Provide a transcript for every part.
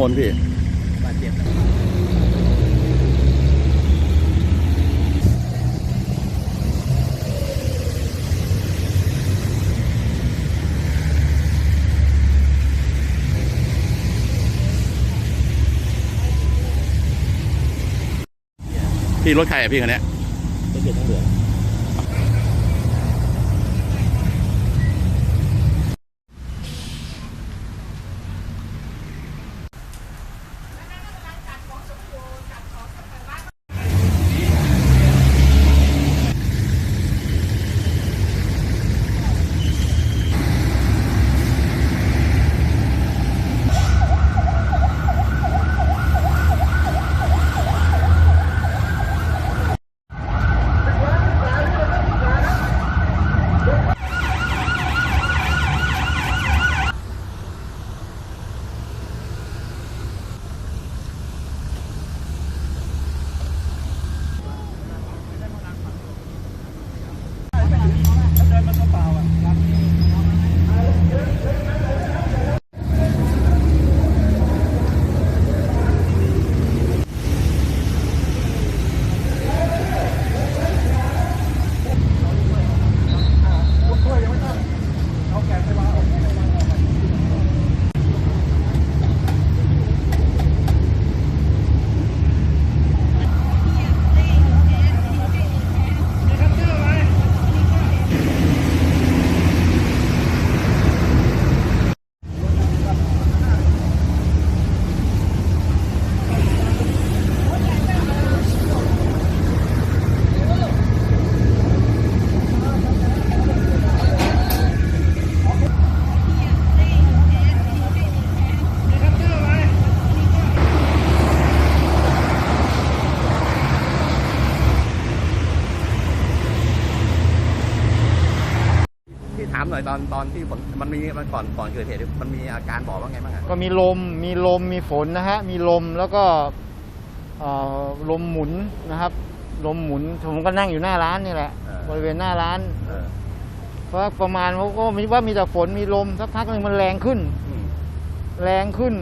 คนพี่บาดเจ็บพี่รถใครอะพี่คันเนี้ยไม่เจ็บทั้งเหลือามหน่อยตอนตอนที่ฝนมันมีมันก่อนก่อนเกิดเหตุมันมีอาการบอกว่าไงบ้างอะก็มีลมมีลมมีฝนนะฮะมีลมแล้วก็เอ่อลมหมุนนะครับ ลมหมุนผมก็นั่งอยู่หน้าร้านนี่แหละบริเวณหน้าร้าน เออเพราะประมาณเขาก็มีว่ามีแต่ฝนมีลมสักพักหนึ่งมันแรงขึ้น อืมแรงขึ้น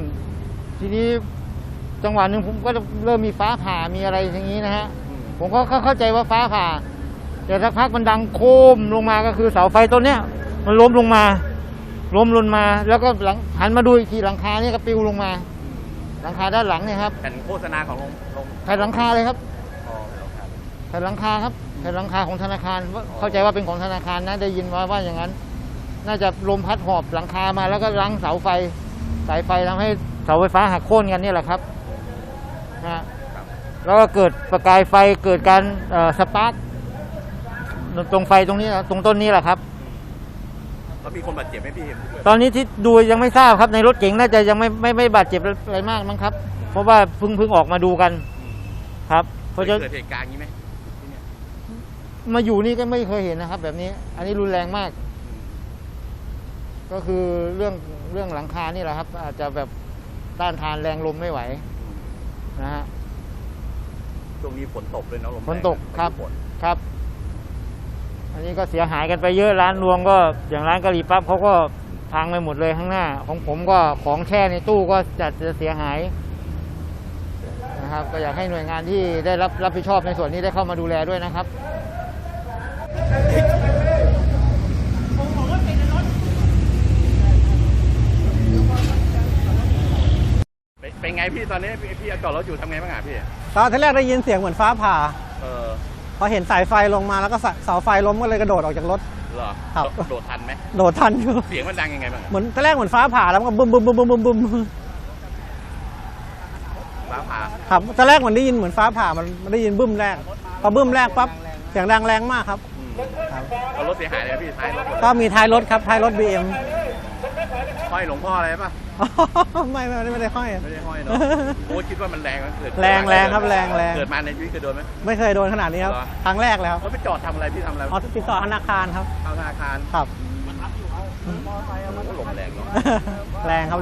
ทีนี้จังหวะหนึ่งผมก็เริ่มมีฟ้าผ่ามีอะไรอย่างนี้นะฮะ อืมผมก็เข้าใจว่าฟ้าผ่า แต่สักพักมันดังโคมลงมาก็คือเสาไฟต้นเนี้ย มันล้มลงมาล้มลงมา แล้วก็หลังหันมาดูอีกทีหลังคาเนี่ยก็ปลิวลงมา หลังคาด้านหลังเนี่ยครับแผ่นโฆษณาของโรงโรงแผ่นหลังคาเลยครับอ๋อครับ แผ่นหลังคาครับแผ่นหลังคาของธนาคารว่าเข้าใจว่าเป็นของธนาคารนะได้ยินว่าว่าอย่างนั้น น่าจะลมพัดหอบหลังคามา แล้วก็รั้งเสาไฟ สายไฟทำให้เสาไฟฟ้าหักโค่นกันเนี่ยแหละครับนะฮะครับแล้วก็เกิดประกายไฟเกิดการเอ่อสปาร์กตรงไฟตรงนี้นะตรงต้นนี้แหละครับ แล้วมีคนบาดเจ็บไหมพี่ตอนนี้ที่ดูยังไม่ทราบครับในรถเก๋งน่าจะยังไม่ไม่ไม่บาดเจ็บอะไรมากมั้งครับ เพราะว่าเพิ่งเพิ่งออกมาดูกันครับ เพราะเคจะยเกิดเหตุการณ์อย่างนี้ไหมที่เนี่ยมาอยู่นี่ก็ไม่เคยเห็นนะครับ แบบนี้ อันนี้รุนแรงมาก ก็คือเรื่องเรื่องหลังคานี่แหละครับ อาจจะแบบต้านทานแรงลมไม่ไหวนะฮะช่วงนี้ฝนตกด้วยเนาะลมแงฝนตกครับฝนครับ อันนี้ก็เสียหายกันไปเยอะร้านรวงก็อย่างร้านกะหรี่ปั๊บเขาก็พังไปหมดเลยข้างหน้า ของผมก็ของแช่ในตู้ก็จัดจะเสียหายนะครับ ก็อยากให้หน่วยงานที่ได้รับรับผิดชอบในส่วนนี้ได้เข้ามาดูแลด้วยนะครับเป็นเป็นไงพี่ตอนนี้พี่พี่จอดรถอยู่ทำไงบ้างอะพี่ตอนที่แรกได้ยินเสียงเหมือนฟ้าผ่า เออ พอเห็นสายไฟลงมาแล้วก็สะเสาไฟล้มก็เลยกระโดดออกจากรถเหรอครับโดโดดทันไหมโดดทันอยู่เสียงมันดังยังไงบ้างอะเหมือนตอนแรกเหมือนฟ้าผ่าแล้วมันก็บึ้มบึ้มบึ้มบึ้มบึ้มบึ้มฟ้าผ่าครับตอนแรกเหมือนได้ยินเหมือนฟ้าผ่ามันมันได้ยินบึ้มแรกพอบึ้มแรกปั๊บเสียงดังแรงมากครับอืมครับเอารถเสียหายเลยไหมพี่ท้ายรถหมดเลยก็มีท้ายรถครับท้ายรถ BM ห้อยหลวงพ่ออะไรป่ะ ไม่ไม่ไม่ได้ห้อยไม่ได้ห้อยเนาะโอ้คิดว่ามันแรงมันเกิดแรงแรงครับแรงแรง เกิดมาในชีวิตเคยโดนไหม ไม่เคยโดนขนาดนี้ครับ เหรอ ครั้งแรกเลยครับแล้วไปจอดทำอะไรพี่ทำอะไรอ๋อติดต่อธนาคารครับ เข้าธนาคารครับ โอ้โหลมแรงเนาะ แรงครับ